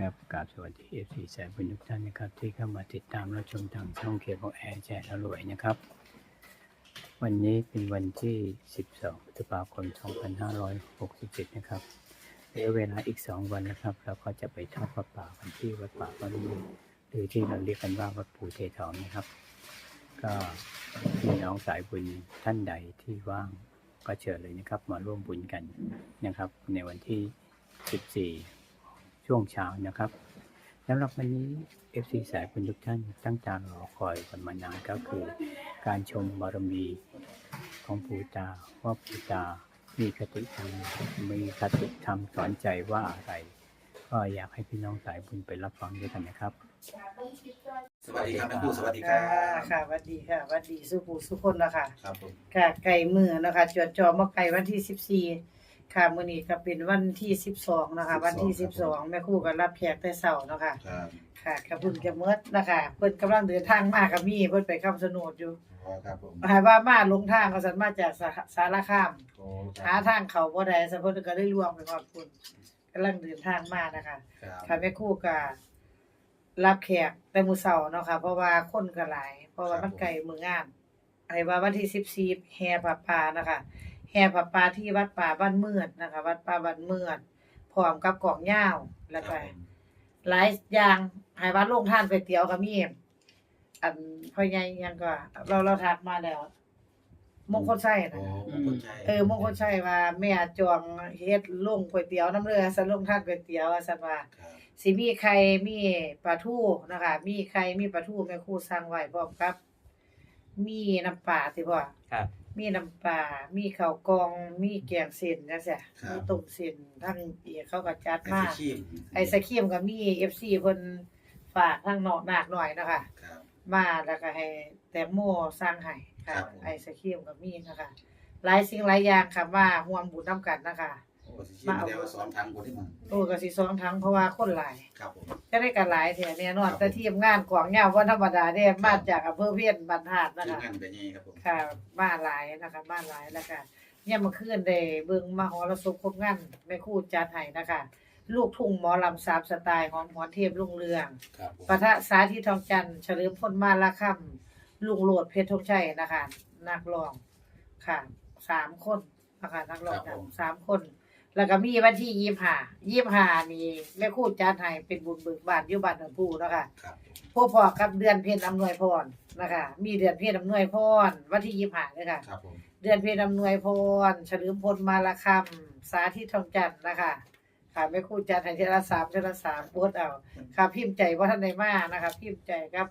ครับกราบสวัสดีเอฟซีสายบุญทุกท่านนะครับ ที่เข้ามาติดตามรับชมทางช่องเคียร์ขอแอร์แจกร่อยนะครับ วันนี้เป็นวันที่ 12พฤษภาคม 2567 นะครับเหลือเวลาอีก 2 วันนะครับ เราก็จะไปทอดประป่ากันที่วัดป่าพระนุหรือที่เราเรียกกันว่าวัดปู่เททองนะครับ ก็พี่น้องสายบุญท่านใดที่ว่างก็เชิญเลยนะครับ มาร่วมบุญกันนะครับ ในวันที่ 14 ช่วงเช้านะครับสำหรับวันนี้ FC สายบุญทุกท่านตั้งตารอคอยกันมานานก็คือ การชมบารมีของปู่ตาว่าปู่ตา มีคติธรรมมีคติธรรมสอนใจว่าอะไร ก็อยากให้พี่น้องสายบุญไปรับฟังด้วยกันนะครับ สวัสดีครับแม่ครูสวัสดีครัค่ะบค่ะหวัดดีค่ะหวัดดีสุภูสุคนนะคะครับผมค่ะไก่มือนะคะจวดจอมาไก่วันที่สิบสี่ ค่ะมื้อนี้ก็เป็นวันที่สิบสองนะคะ วันที่สิบสองแม่ครู่ก็รับแขกแต่เช้าเนาะค่ะ ครับค่ะกระพุ่นกระเมิดนะคะ เพิ่นกำลังเดินทางมากับมีเพิ่นไปคำสนดอยู่อ๋อครับผมหายว่ามาลงทางก็สันมาจากสาสารคาม โอ้คหารับทางเขาบ่ได้ซะเพิ่นก็ได้ล่วงไปขอบคุณกำลังเดินทางมานะคะ ครับค่ะแม่ครู่ก็รับแขกแต่มื้อเช้าเนาะค่ะ เพราะว่าคนก็หลาย เพราะว่ามันใกล้มื้องานให้ว่าวันที่14แห่ผ้าป่านะคะ แห่ผ้าป่าที่วัดป่าบ้านเมือดนะคะ วัดป่าบ้านเมือดพร้อมกับกล่องยาวแล้วก็ครับผมหลายอย่างให้ว่าโรงทานก๋วยเตี๋ยวก็มีอันพ่อใหญ่ยังก็ เราเราทักมาแล้ว มงคลไส้โอ้นะมงคลชัยเออมงคลชัยว่าแม่จองเฮ็ดลงก๋วยเตี๋ยวน้ำเรือสันลงทานก๋วยเตี๋ยวว่าซั่นว่าครับสิมีไข่มีปลาทูนะคะ มีไข่มีปลาทูแม่ครูสั่งไว้พร้อมกับ มีน้ำปลาสิพ่อครับ มีน้ำปลามีข้าวกล่อง มีแกงเส้นจังซี่ครับ มีต้มเส้นทั้งอีกเขาก็จัดไอมาศครีมไอศครีมก็มี FC เพิ่นฝากทางนอกนากหน่อยนะคะครับ มาแล้วก็ให้แตงโมสร้างให้ค่ะ ครับผม ไอศครีมก็มีนะคะหลายสิ่งหลายอย่างค่ะว่าร่วมบุญนํกันนะคะ โอ้สิชิมแล้วสอนทางคนที่มันโอ้ก็สิสองทั้งเพราะว่าคนหลายครับผมจะได้กันหลายแท้แน่นอนครับแต่ทีมงานของยาวบ่ธรรมดาเด้ครับมาจากอำเภอเพียนบรรทัดนะชื่อคะงานเป็นยังไงครับผมค่ะบ้านหลายนะคะบ้านหลายแล้วก็เนี่ยามมื่อคืนได้เบิ่งมหรสพครบงานแม่ครูจัดให้นะคะ ลูกทุ่งหมอลำสามสไตล์หอมหวนเทพรุ่งเรือง ครับผมปะทะสาธิตทองจันทร์เฉลิมพลมาละค่ำลุงโหลดเพชรธงชัยนะคะ นักร้องค่ะสามคนนะคะนักร้องดังสามคน แล้วก็มีวันที่ยี่ห้ายี่ห้านี่แม่ครู่จัดให้เป็นบุญเบิกบานอยู่บ้านหนองผู้นะคะครับผมพวกพอกับเดือนเพ็ญอำนวยพรนะคะ มีเดือนเพ็ญอำนวยพรวันที่ยี่ห้าเลยค่ะ ครับผมเดือนเพ็ญอำนวยพรเฉลิมพลมาละคำสาธิตทองจันทร์นะคะ ค่ะแม่ครู่จัดให้เทอละสามเทอละสามโพสต์เอา ค่ะพิมพ์ใจว่าท่านใดมานะคะ พิมพ์ใจครับ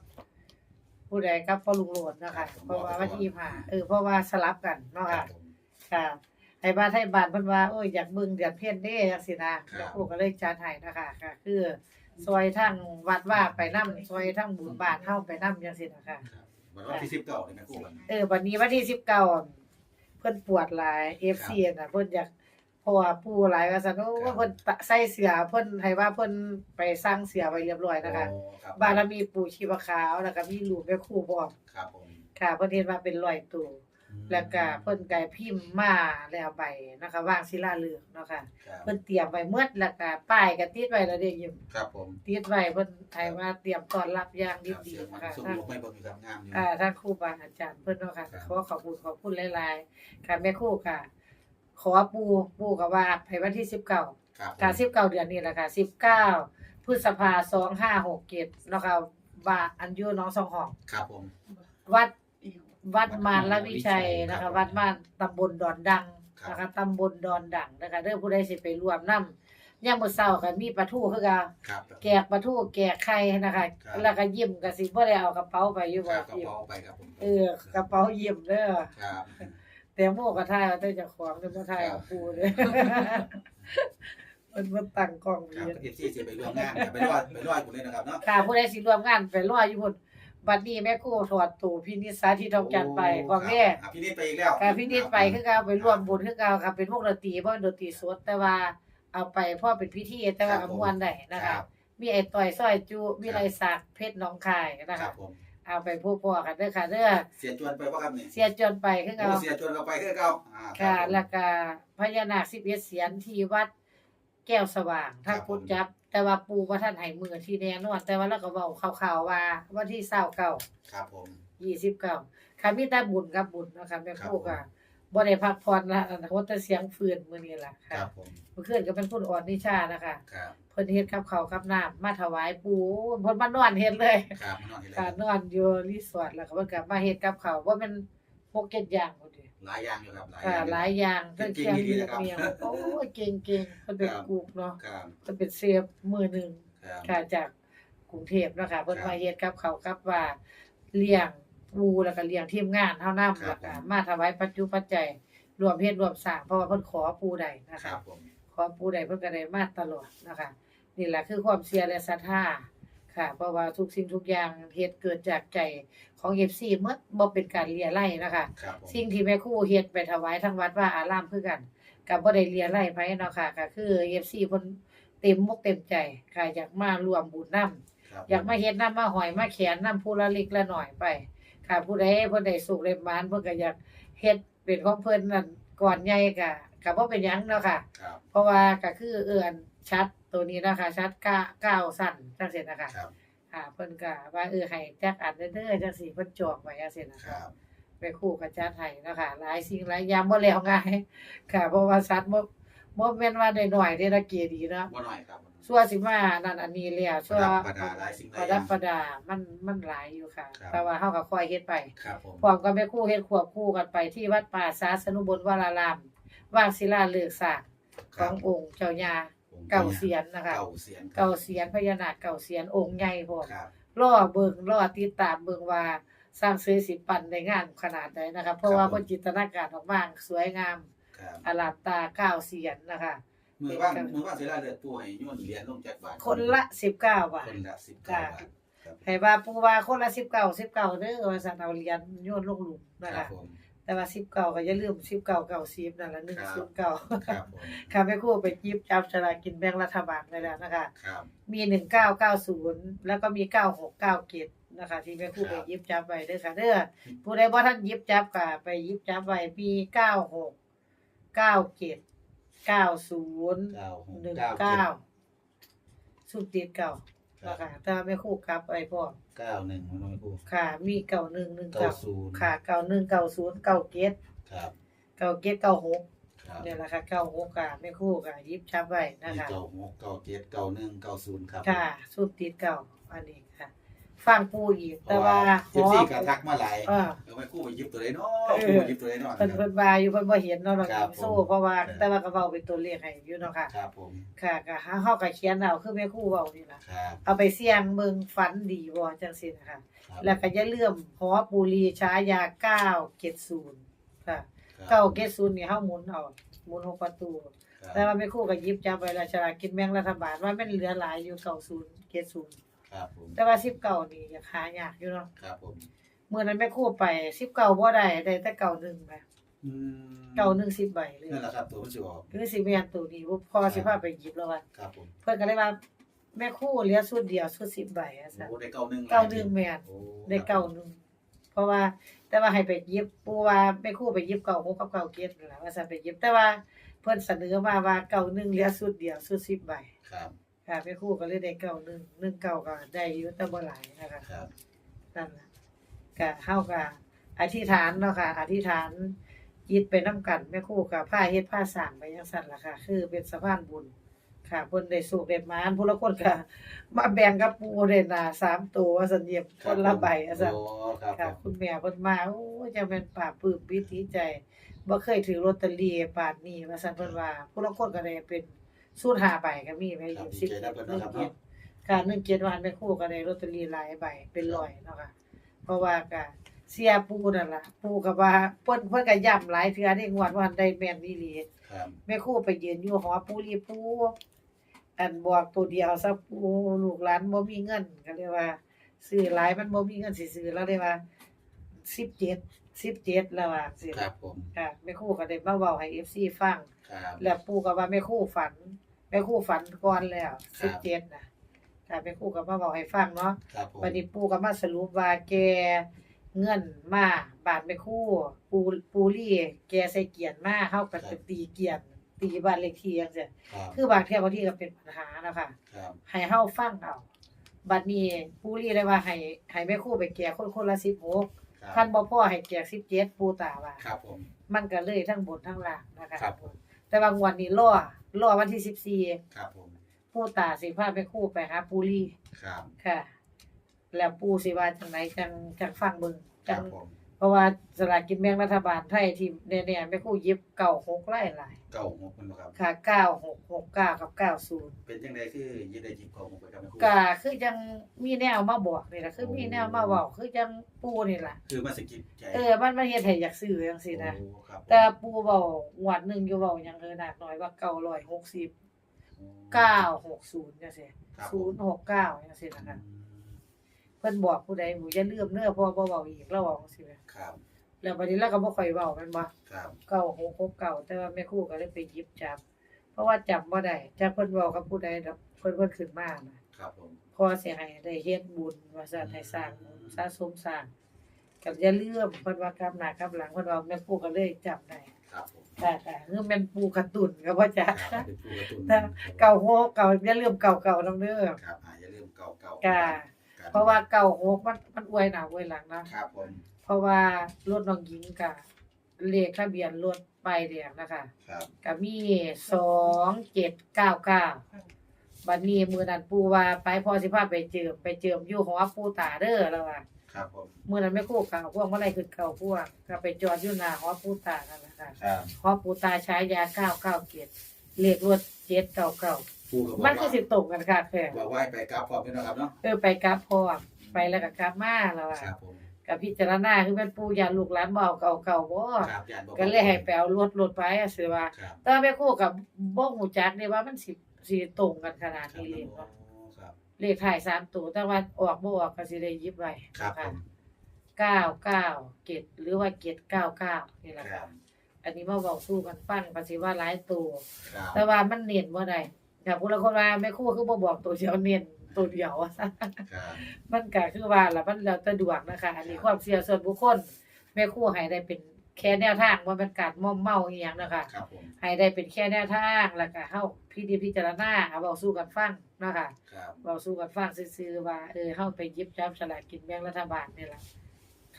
ผู้ใดครับพ่อลุงโหลดนะคะ เพราะว่าวันที่ผ่าเออเพราะว่าสลับกันเนาะครัค่ะบผมค่ะ ไอ้บ้านไทยบ้านเพิ่นว่าโอ้ยอยากเบิ่งเดือนเพ็ญเด้จังซี่นะแล้วพวกก็เลยจัดให้นะคะค่ะคือซอยทั้งวัดว่าไปนํซอยทั้งบุญบ้านเฮาไปนํจังซี่นะคะ ครับวันวันที่สิบเก้าเลยแม่ครูวันเออวันนี้วันที่19เพิ่นปวดหลาย FC น่ะเพิ่นอยากเพราะว่าผู้หลายว่าซั่นโอ้เพิ่นใส่เสื้อเพิ่นให้ว่าเพิ่นไปสร้างเสื้อไว้เรียบร้อยนะคะ โอ้ครับบารมีปู่ชีวขาวแล้วก็มีรูปแม่ครูพร้อมครับผมค่ะเพิ่นเห็นว่าเป็นร้อยตัว แล้วก็เพิ่นก็พิมพ์มาแล้วใบนะคะวางศิลาฤกษ์เนาะค่ะครับเพิ่นเตรียมไว้หมดแล้วก็ป้ายก็ติดไว้แล้วเด้ยิ้มครับผมติดไว้เพิ่นให้ว่าเตรียมต้อนรับอย่างครับดีเสียงๆมันนะคะส่งทางลูกไม่เบิ่งอยู่ครับงามอยู่ อ่าทางครูบาอาจารย์เพิ่นเนาะค่ะครับ ขอขอบคุณขอบคุณหลายๆค่ะแม่ครูค่ะ ขอปู่ปู่ก็ว่าให้วันที่19 ครับผม ค่ะ19เดือนนี้แหละค่ะ19พฤษภาคม2567เนาะค่ะบ้านอันอยู่หน้องสองห้อง ครับผม วัด วัดมารละวิชัยนะคะ วัดมารตำบลดอนดังนะคะตำบลดอนดังนะคะเด้อผู้ใดสิไปรวมนำยามมื้อเช้าก็มีปลาทูคือกันครับแกกปลาทูแกกไข่นะคะครับแล้วก็ยิ้มก็สิบ่ได้เอากระเป๋าไปอยู่คบ่รับกระยิ้มเป๋าไปครับผมเออกระเป๋ายิ้มเด้อ ครับ แต่โมก็ทายเอาแต่เจ้าของเด้อบ่ทายเอาปูเด้อมันบ่ตั้งกล้องครับเรียนเอฟซีจะไปร่วมงานครับไปรอดไปรอดคุณเลยนะครับเนาะ ค่ะผู้ใดสิร่วมงานไปรออยู่พุ่น บัดนี้แม่ครูถอดตู่พินิจสาธิตทองจันทร์ไปของแม่อะพี่นิดไปอีกแล้วค่ะพี่นิดไปคือการไปร่วมบุญคือการค่ะเป็นพวกดนตรีเพราะดนตรีสดแต่ว่าเอาไปเพราะเป็นพิธีแต่ว่าเอาม่วนได้นะคคะรับ มีไอ้ต่อยสร้อยจุมีไรศักดิ์เพชรหน้องคายนะครัคะบผมเอาไปพวกพ่อกันเด้อค่ะเด้อเสียจวนไปว่าครับนี่เสียจนไปคือโอ้เอาเสียจวนเราไปคือเก่าอ่าค่ะรับผม แล้วก็พญานาค11เสียนที่วัดแก้วสว่างถ้าพุทธจับ แต่ว่าปูว่าท่านให้มือที่แน่นอนแต่ว่าเราก็เว้าข่าวๆว่าวันที่29ครับผม29ค่ะมีแต่บุญกับบุญเนาะค่ะแม่ครูครัก็บบ่ได้พักผ่อนละอันนั้นแต่เสียงฟืนมื้อนี้ล่ะคค่ะรับผมเมื่อคืนก็เป็นคุณอ่อนนิชานะคะครับเพิ่นเฮ็ดกับข้าวกับน้ำมาถวายปู่เพิ่นมานอนเฮ็ดเลย ครับมานอนที่ไรค่ะนอนอยู่รีสอร์ทแล้วก็เพิ่นก็มาเฮ็ดกับข้าวว่ามัน พวกเก็ดอย่างพุ่นดิหลายอย่างอยู่ครับค่ะหลายอย่างเพิ่นเก่เคียงงดีมีๆนะครับ เมียงโอ้ยเก่งๆเพิ่นเป็นครับกุ๊กเนาะครับเพิ่นเป็นเชฟมือหนึงครับค่ะจากกรุงเทพเนาะค่ะเพิ่นครับมาเฮ็ดกับข้าวกับว่าเลี้ยงปูแล้วก็เลี้ยงทีมงานเฮานำครัแล้บวก็มาถวายปัจจุปัจจัยรวมเฮ็ดรวมสร้างเพราะว่าเพิ่นขอปูได้นะครัคะบผม ขอผู้ใดเพิ่นก็ได้มาตลอดนะคะนี่แหละคือความเชื่อและศรัทธา ค่ะ เพราะว่าทุกสิ่งทุกอย่างเฮ็ดเกิดจากใจของ FC หมดบ่เป็นการเลียไล่นะคะ ครับผมสิ่งที่แม่ครูเฮ็ดไปถวายทั้งวัดว่าอารามคือกันก็บ่ได้เลียไล่ไผเนาะค่ะก็คือ FC เพิ่นเต็มมุกเต็มใจค่ะอยากมาร่วมบุญนํครับอยากมาเฮ็ดนํมาหอยมาแขนนํผู้ละเล็กละน้อยไป ค่ะผู้ใดเพิ่นได้สุขได้หมานเพิ่นก็อยากเฮ็ดเป็นของเพิ่นนั่นก่อนใหญ่ก็ก็บ่เป็นหยังเนาะค่ะ ครับ เพราะว่าก็คือเอื้อนชัด ตัวนี้นะคะชัดก้าเก้าสั้นจังซี่นะคะครับ ค่ะเพิ่นก็ว่าเออให้จักอันเด้อๆจังซี่เพิ่นจองไว้จังซี่นะคคะรับ ไปคู่กับจัดให้เนาะคะหลายสิ่งหลายอย่างบ่แล้วง่ายค่ะ เพราะว่าชัดบ่บ่แม่นว่าได้น้อยเด้ละเกียดีเนาะบ่หน่อยครับชั่วสิมานั่นอันนี้แล้วชั่วประดับประดาหลายสิ่งหปลายระอดัย่าบงประดามันมันหลายอยู่ค่ะ ครับ แต่ว่าเฮาก็ค่อยเฮ็ดไป ครับผม พร้อมกับแม่ครูเฮ็ดควบคู่กันไปที่วัดป่าสาสนุบลวรารามว่างศิลาฤกษ์ศาสตร์ขององค์เจ้าย่า เก่าเสียนนะคะ เก่าเสียนเก่าเสียนพญานาคเก่าเสียนองค์ใหญ่พร้อมครับรอเบิ่งรอติดตามเบิ่งว่าสร้างเสยสิปันได้งานขนาดใดนะคะเพราะว่าเพิ่นจินตนาการออกมาสวยงามครับอลามตาเก้าเสียนนะคะ มือว่างมือว่างเสร็จแล้วเลือดปูให้ย่นเหรียญลงจากบาทคนละ19บาทคนละสิบเก้าบาทครับให้ว่าปู่ว่าคนละ19 19เด้อว่าซั่นเอาเหรียญโยนลงหลุมนะครัคะบผม แต่ว่า19ก็อย่าลืม19 90นั่นล่ะครับ109ครับผมค่ะแม่ครูไปหยิบจับฉลากกินแบ่งรัฐบาลได้แล้วนะคะ ครับมีหนึ่งเก้าเก้าศูนย์แล้วก็มีเก้าหกเก้าเกตนะคะ ที่แม่ครูคไปรับหยิบจับไว้เด้อค่ะเด้อผู้ใดบ่ท่านหยิบจับก็ไปหยิบจับไว้มีเก้าหกเก้าเกตเก้าศูนย์เก้าหกหนึ่งเก้าเก้าเจ็ดสุดติดเก่า ครันะบคะถ้าแม่ครูกลับไว้พร้อมเก้าหนึ่งมันไม่พูดค่ะ มีเก้าหนึ่งหนึ่งเก้าเก้าศูนย์ค่ะเก้าหนึ่งเก้าศูนย์เก้าเกตครับเก้าเกตเก้าหกครับเนี่ยแหละค่ะเก้าหกค่ะแม่ครูก็หยิบจับไว้นะมีคะเก้าหกเก้าเจ็ดเก้าหนึ่งเก้าศูนย์ครับ ค่ะสุดติดเก่าอันนี้ค่ะ ฟังปูอีกเพแต่ราะว่าว่าหเจ็บอซี่กระทักมาหลายเออเออไม่คู่ไปยิบตัวไหนเนาะเออคู่ไปยิบตัวไหนเนาะเพิ่นเพิ่นว่าอยู่เพิ่นบ่เห็นเนาะเราครับสู้ผมเพราะว่าครับแต่ว่าก็เว้าเป็นตัวเลขให้อยู่เนาะค่ะ ครับผมค่ะก็หาเฮาก็เขียนเอาคือแม่ครูเว้านี่ล่ะครับเอาไปเสี่ยงเบิ่งฝันดีบ่จังซี่นะคะครับแล้วก็อย่าลืมหอปูรีฉายา970ค่ะครับ970นี่เฮาหมุนเอาหมุนหกประตู ครับแต่ว่าแม่ครูก็หยิบจับไว้แล้วฉลากกินแบ่งรัฐบาลว่ามันเหลือหลายอยู่90 70 ครับผม แต่ว่า19นี่อยากหายากอยู่เนาะครับผม เมื่อนั้นแม่ครู่ไปสิบเก้าบ่ได้ได้แต่เก่าหนึ่งไปอืมเก่าหนึ่งสิบใบเลยนั่นแหละครับ ตัวมันสิออกคือสิแม่นตัวนี้บ่พอสิพาไปหยิบแล้วว่าครับผมเพิ่นก็เลยว่า แม่ครู่เหลือสุดเดียวสุดสิบใบอะซะโอ้ได้เก้าหนึ่งเก้าหนึ่งแม่น โอ้ได้เก้าหนึ่งเพราะว่าแต่ว่าให้ไปหยิบปูว่าแม่ครู่ไปหยิบเก่าหกกับเก่าเกตนั่นล่ะว่าซั่นไปหยิบแต่ว่าเพิ่นเสนอมาว่าเก่าหนึ่งเหลือสุดเดียวสุดสิบใบครับ ค่ะแม่ครู่ก็เลยได้เก่าหนึ่งหนึ่งเก่าก็ได้อยู่แต่บ่หลายนะคะครับ นั่นล่ะก็เฮาก็อธิษฐานเนาะค่ะ อธิษฐานจิตไปนํกันแม่ครูกับผ้าเฮ็ดผ้าสร้างไปจังซั่นล่ะค่ะ คือเป็นสะพานบุญ ค่ะเพิ่นได้สุขได้หมานผู้ละคนก็มาแบ่งกับปู่ได้หน้าสามตัวว่าซั่นเยียบคนละใบว่าซั่น โอ้ครับค่ะผมคุณแม่เพิ่นมาโอ้ยจะเป็นปลาบปลื้มปิติใจบ่เคยถือลอตเตอรี่ปานนี้ว่าซั่นเพิ่นว่าผู้ละคนก็ได้เป็น สูตร5ใบก็มีไปครับสิดีบใจนะเพิ่นหนึ่งนะครับเกียรเนาะติค่ะหนึ่งเกียรติวันแม่ครู่ก็ได้ลอตเตอรี่หลายใบเป็นร้อยเนาะค่ะเพราะว่าก็เสียปูนั่นล่ะ ปูก็ว่าเพิ่นเพิ่นก็ย้ำหลายเทื่อได้งวดวันได้แม่นอีหลีครับแม่ครู่ไปยืนอยู่หอปูรีปูอันบอกตัวเดียวซะปูลูกหลานบ่มีเงินก็เลยว่าซื้อหลายมันบ่มีเงินสิซื้อแล้วเลยว่า17 17แล้วว่าสิครับผมค่ะแม่ครู่ก็ได้มาเว้าให้ FC ฟังครับแล้วปู่ก็ว่าแม่ครู่ฝัน แม่ครู่ฝันก่อนแล้วครับ17น่ะค่ะแม่ครู่ก็มาบอกให้ฟังเนาะครับผมบัดนี้ปู่ก็มาสรุปว่าแกเงินมาบาทแม่ครู่ปูปูรี่แกใส่เกียนมาเฮาก็ไปตีเกียนตีบ้านเลขที่จังซี่ครับคือบางเที่ยบางที่ก็เป็นปัญหานะคะ ครับให้เฮาฟังเอาบัดนี้ปู่รีได้ว่าให้ให้แม่ครูไปแก่คนคนละ16ครับคันบ่พอให้แก่17ปู่ตาว่า ครับผม มันก็เลยทั้งบนทั้งล่างนะคะครับผม แต่บางวันนี้รอ รอวันที่14ครับผมปู่ตาสิพาแม่ครูไปหาปู่รีครับ ค่ะ แล้วปู่สิว่าจังไดจังจังฟังเบิ่งคจัรัง บผม เพราะว่าสลากกินแบ่งรัฐบาลไทยที่แน่ๆแม่ครูหยิบเก่าหกหลายหลายเก้าหกมันบ่ครับ ค่ะเก้าหกหกเก้ากับเก้าศูนย์เป็นจังไดคือยึดได้จิบของผมไปกับแม่ครูก็คือจังมีแนวมาบอกนี่ล่ะคือมีแนวมาบอกคือจังปูนี่ล่ะคือมาสะกิดใจเออมันมันเฮ็ดให้อยากซื้อจังซี่นะโอ้ครับแต่ปูเว้าหวดหนึงอยู่เว้าหยังเออหนักหน่อยว่า960 960จังซี่ครับผม069จังซี่นะคะ เพิ่นบอกผู้ใดหมูอย่าลืมเด้อเพราะว่าบ่เว้าอีกแล้วเว้าจังซี่แหมครับแล้วบัดนี้เราก็บ่ค่อยเว้าแม่นบ่ครับเก้าหกหกเก้าแต่ว่าแม่ครูก็เลยไปหยิบจับ เพราะว่าจำบ่ได้จักเพิ่นเว้ากับผู้ใดดอกเพิ่นเพิ่นขึ้นมานะครับผมพอสิให้ได้เฮ็ดบุญว่าซั่นให้สร้างบุญสะสมสร้างก็อย่าลืมเพิ่นว่ากลับหน้ากลับหลังเพิ่นว่าแม่ครูก็เลยจำได้ครับผมค่ะค่ะคือแม่นปูการ์ตูนก็บ่จักครับเป็นผู้การ์ตูนแต่เก่าโหกเก่าอย่าลืมเก่าเก่านำเด้อครับอ่าอย่าลืมเก่าเก่าจ้า เพราะว่าเก่าโหกมันมันอวยหน้าอวยหลังเนาะครับผมเพราะว่ารถน้องหญิงก็เลขทะเบียนรถป้ายแดงนะคะครับก็มีสองเจ็ดเก้าเก้าบัดนี้มือนั้นปูว่าไปพอสิพาไปเจิมไปเจิมอยู่หอปูตาเด้อแล้วว่าครับผมมือนั้นไม่คู่กับพวกเมื่อไรคือเก่าพวกก็ไปจอดอยู่หน้าหอปูตานั่นแหละค่ะครับหอปูตาใช้ยาเก้าเก้าเกียรเลขรถเจ็ดเก้าเก้า ผู้ก็บอกมันว่าคือสิตรงกันค่ะแค่บอกว่าให้ไปกราบพร้อมกันนะครับเนาะเออไปกลับพร้อมไปแล้วก็กลับมาแล้วว่าครับผมกับพิจารณาคือเป็นปูยานลูกหลานบ่เอาเก่าเก่าบ่ครับญาติบอกก็เลยให้ไปเอารถรถไปอะสิว่า ครับแต่ว่าแม่ครู่กับบ่ฮู้จักนี่ว่ามันสิสิตรงกันขนาดครับนี้เลยบ่ครับเลขท้ายสามตัวแต่ว่าออกบ่ออกก็สิได้หยิบไว้ครับผมเก้าเก้าเกตหรือว่าเกตเก้าเก้านี่แหละคค่ะรับอันนี้มาเว้าสู้กันฟังก็สิว่าหลายตัว ครับแต่ว่ามันเน้นบ่ได้ ถ้าผู้ละคนว่าแม่ครู่คือบ่บอกตัวเดียวเน้นตัวเดียวครับมันก็คือว่าล่ะมันแล้วแต่ดวงนะคะ อันนี้ความเชื่อส่วนบุคคลแม่ครู่ให้ได้เป็นแค่แนวทางว่ามันการม่อมเมาอีหยังนะคะ ครับผมให้ได้เป็นแค่แนวทางแล้วก็เฮาพิธีพิจารณาเอาเว้าสู้กันฟังเนาะค่ะครับเว้าสู้กันฟังซื่อๆว่าเออเฮาไปหยิบจับฉลากกินแบ่งรัฐบาลนี่ล่ะ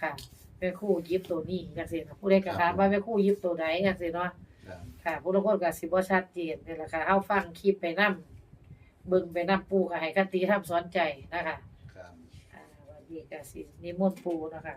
ค่ะแม่ครู่หยิบตัวนี้จังซี่ค่ะผู้ใดก็ถามว่าแม่ครู่หยิบตัวใดจังซี่เนาะ ครับค่ะผู้ลางคนก็สิบ่ชัดเจนนี่แหละค่ะเฮาฟังคลิปไปนํเบิ่งไปนํปู่ก็ให้คติธรรมสอนใจนะคะครับ อ่าวันนี้ก็สินิมนต์ปู่เนาะคะ